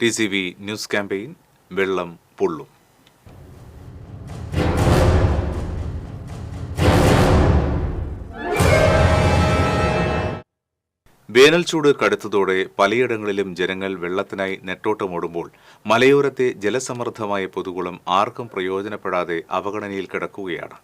T C V news campaign വെള്ളം പൊള്ളും. വേനൽ ചൂട് കടുത്തതോടെ പലയിടങ്ങളിലും ജനങ്ങൾ വെള്ളത്തിനായി നെട്ടോട്ടമോടുമ്പോൾ മലയോരത്തെ ജലസമൃദ്ധമായ പൊതുകുളം ആർക്കും പ്രയോജനപ്പെടാതെ അവഗണനയിൽ കിടക്കുകയാണ്.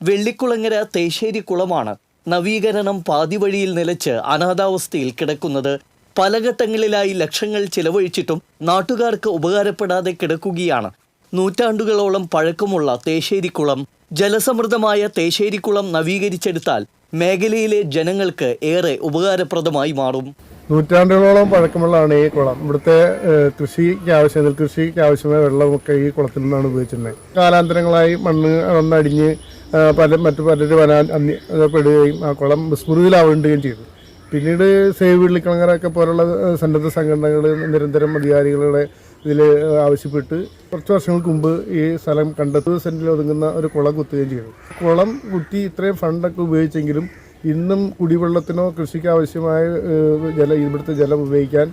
വെള്ളിക്കുളങ്ങര തേശ്ശേരി കുളമാണ് നവീകരണം പാതിവഴിയിൽ നിലച്ച് അനാഥാവസ്ഥയിൽ കിടക്കുന്നത് പല ഘട്ടങ്ങളിലായി ലക്ഷങ്ങൾ ചിലവഴിച്ചിട്ടും നാട്ടുകാർക്ക് ഉപകാരപ്പെടാതെ കിടക്കുകയാണ്. നൂറ്റാണ്ടുകളോളം പഴക്കമുള്ള തേശ്ശേരിക്കുളം ജലസമൃദ്ധമായ തേശ്ശേരിക്കുളം നവീകരിച്ചെടുത്താൽ മേഖലയിലെ ജനങ്ങൾക്ക് ഏറെ ഉപകാരപ്രദമായി മാറും. നൂറ്റാണ്ടുകളോളം പഴക്കമുള്ളതാണ് ഈ കുളം. ഇവിടുത്തെ കൃഷിക്ക് ആവശ്യം നെൽകൃഷിക്ക് ആവശ്യമായ വെള്ളമൊക്കെ ഈ കുളത്തിൽ നിന്നാണ് ഉപയോഗിച്ചിരുന്നത്. കാലാന്തരങ്ങളായി മണ്ണ് വന്നടിഞ്ഞ് പല മറ്റു പലരും വരാൻ അന്യപ്പെടുകയും ആ കുളം വിസ്മൃതിയിലാവുകയും ചെയ്തു. പിന്നീട് സേവ് വിള്ളിക്കളങ്ങരൊക്കെ പോലുള്ള സന്നദ്ധ സംഘടനകൾ നിരന്തരം അധികാരികളുടെ ഇതിൽ ആവശ്യപ്പെട്ട് കുറച്ച് വർഷങ്ങൾക്ക് മുമ്പ് ഈ സ്ഥലം കണ്ടെത്തുന്ന സെന്റിൽ ഒതുങ്ങുന്ന ഒരു കുളം കുത്തുകയും ചെയ്തു. കുളം കുത്തി ഇത്രയും ഫണ്ടൊക്കെ ഉപയോഗിച്ചെങ്കിലും ഇന്നും കുടിവെള്ളത്തിനോ കൃഷിക്ക് ആവശ്യമായ ജല ഇവിടുത്തെ ജലം ഉപയോഗിക്കാൻ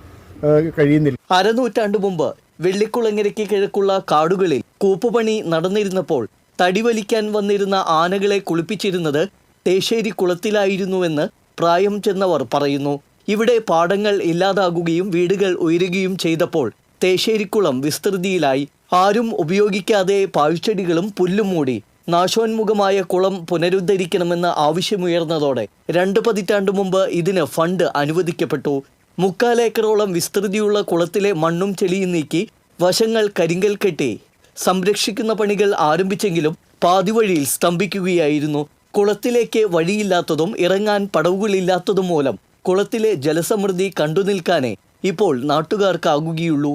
കഴിയുന്നില്ല. അരനൂറ്റാണ്ട് മുമ്പ് വെള്ളിക്കുളങ്ങരയ്ക്ക് കിഴക്കുള്ള കാടുകളിൽ കൂപ്പുപണി നടന്നിരുന്നപ്പോൾ തടി വലിക്കാൻ വന്നിരുന്ന ആനകളെ കുളിപ്പിച്ചിരുന്നത് തേശ്ശേരി കുളത്തിലായിരുന്നുവെന്ന് പ്രായം ചെന്നവർ പറയുന്നു ഇവിടെ പാടങ്ങൾ ഇല്ലാതാകുകയും വീടുകൾ ഉയരുകയും ചെയ്തപ്പോൾ തേശ്ശേരിക്കുളം വിസ്തൃതിയിലായി. ആരും ഉപയോഗിക്കാതെ പാഴ്ചെടികളും പുല്ലും മൂടി. നാശോന്മുഖമായ കുളം പുനരുദ്ധരിക്കണമെന്ന ആവശ്യമുയർന്നതോടെ രണ്ട് പതിറ്റാണ്ടു മുമ്പ് ഇതിന് ഫണ്ട് അനുവദിക്കപ്പെട്ടു. മുക്കാലേക്കറോളം വിസ്തൃതിയുള്ള കുളത്തിലെ മണ്ണും ചെളിയും നീക്കി വശങ്ങൾ കരിങ്കൽ കെട്ടി. സംരക്ഷിക്കുന്ന പണികൾ ആരംഭിച്ചെങ്കിലും പാതിവഴിയിൽ സ്തംഭിക്കുകയായിരുന്നു. കുളത്തിലേക്ക് വഴിയില്ലാത്തതും ഇറങ്ങാൻ പടവുകളില്ലാത്തതും മൂലം കുളത്തിലെ ജലസമൃദ്ധി കണ്ടുനിൽക്കാനേ ഇപ്പോൾ നാട്ടുകാർക്കാകുകയുള്ളൂ.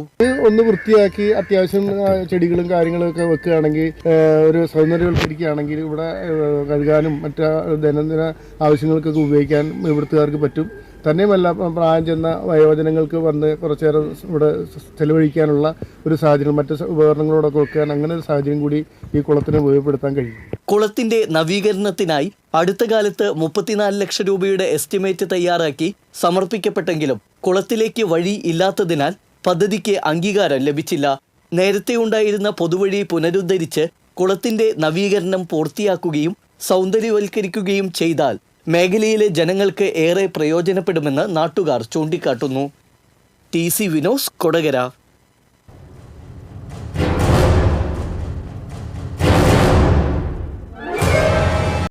ഒന്ന് വൃത്തിയാക്കി അത്യാവശ്യം ചെടികളും കാര്യങ്ങളും ഒക്കെ വെക്കുകയാണെങ്കിൽ ഒരു സൗന്ദര്യവൽക്കരിക്കുകയാണെങ്കിൽ ഇവിടെ കഴുകാനും മറ്റു ദൈനംദിന ആവശ്യങ്ങൾക്കൊക്കെ ഉപയോഗിക്കാൻ ഇവിടുത്തുകാർക്ക് പറ്റും. തന്നെയുമല്ല പ്രായം ചെന്ന വയോജനങ്ങൾക്ക് വന്ന് കുറച്ചു നേരം ഇവിടെ ചെലവഴിക്കാനുള്ള ഒരു സാഹചര്യം മറ്റ് ഉപകരണങ്ങളോടൊക്കെ വെക്കാൻ അങ്ങനെ ഒരു സാഹചര്യം കൂടി ഈ കുളത്തിന് ഉപയോഗപ്പെടുത്താൻ കഴിയും. കുളത്തിന്റെ നവീകരണത്തിനായി അടുത്ത കാലത്ത് മുപ്പത്തിനാല് ലക്ഷം രൂപയുടെ എസ്റ്റിമേറ്റ് തയ്യാറാക്കി സമർപ്പിക്കപ്പെട്ടെങ്കിലും കുളത്തിലേക്ക് വഴി ഇല്ലാത്തതിനാൽ പദ്ധതിക്ക് അംഗീകാരം ലഭിച്ചില്ല. നേരത്തെ ഉണ്ടായിരുന്ന പൊതുവഴി പുനരുദ്ധരിച്ച് കുളത്തിന്റെ നവീകരണം പൂർത്തിയാക്കുകയും സൗന്ദര്യവൽക്കരിക്കുകയും ചെയ്താൽ മേഖലയിലെ ജനങ്ങൾക്ക് ഏറെ പ്രയോജനപ്പെടുമെന്ന് നാട്ടുകാർ ചൂണ്ടിക്കാട്ടുന്നു. T C V news Kodakara.